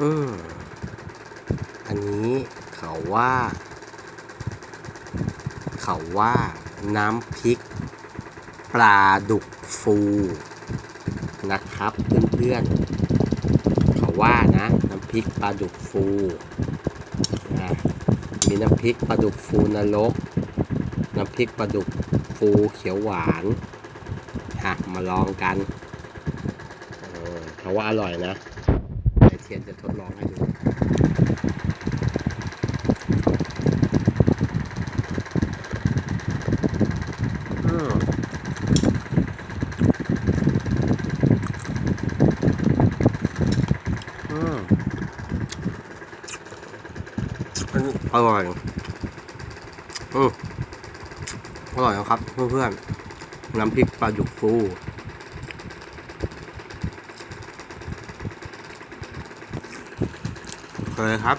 อืมอันนี้เขาว่า เขาว่าน้ำพริกปลาดุกฟูนะครับเพื่อนๆเขาว่านะน้ำพริกปลาดุกฟูนะมีน้ำพริกปลาดุกฟูนรก น้ำพริกปลาดุกฟูเขียวหวานอะมาลองกันเออเขาว่าอร่อยนะียนจะทดลองให้ดูอืมอืมอันอร่อยอืมอร่อยนะครับเพื่อนๆน้ำพริกปลาดุกฟู เตอร์ครับ